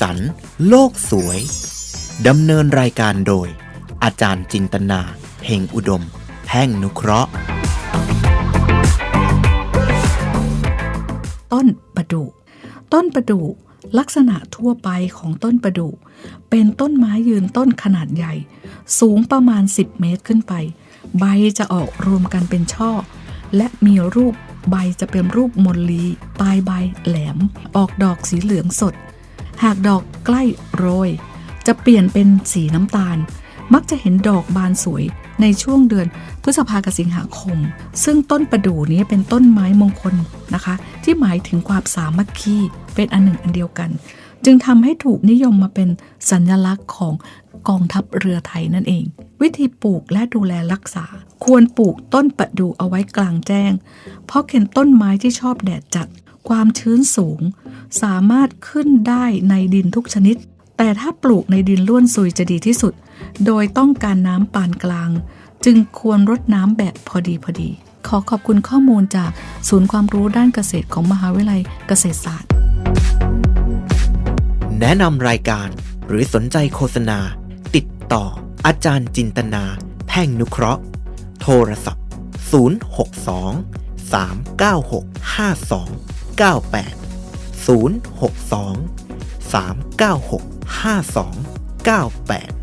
สัน โลกสวย ดำเนินรายการโดย อาจารย์จินตนา เพ่งอุดม แพ่งนุเคราะห์ ต้นประดู่ต้นประดู่ลักษณะทั่วไปของต้นประดู่เป็นต้นไม้ยืนต้นขนาดใหญ่ สูงประมาณ 10 เมตรขึ้นไป ใบจะออกรวมกันเป็นช่อ และมีรูปใบจะเป็นรูปมนลี ปลายใบแหลม ออกดอกสีเหลืองสด หากดอกใกล้โรย จะเปลี่ยนเป็นสีน้ำตาล มักจะเห็นดอกบานสวยในช่วงเดือนพฤษภากับสิงหาคม ซึ่งต้นประดู่นี้เป็นต้นไม้มงคลนะคะ ที่หมายถึงความสามัคคีเป็นอันหนึ่งอันเดียวกัน จึงทำให้ถูกนิยมมาเป็นสัญลักษณ์ของกองทัพเรือไทยนั่นเอง วิธีปลูกและดูแลรักษา ควรปลูกต้นประดู่เอาไว้กลางแจ้ง เพราะเป็นต้นไม้ที่ชอบแดดจัด ความชื้นสูง สามารถขึ้นได้ในดินทุกชนิด แต่ถ้าปลูกในดินล้วนซุยจะดีที่สุด โดยต้องการน้ำปานกลาง จึงควรรดน้ำแบบพอดีพอดี ขอขอบคุณข้อมูลจากศูนย์ความรู้ด้านเกษตรของมหาวิทยาลัยเกษตรศาสตร์ แนะนำรายการหรือสนใจโฆษณา ติดต่อ อาจารย์จินตนา แพ่งนุเคราะห์ โทรศัพท์ 062 396 5298 062 396 5298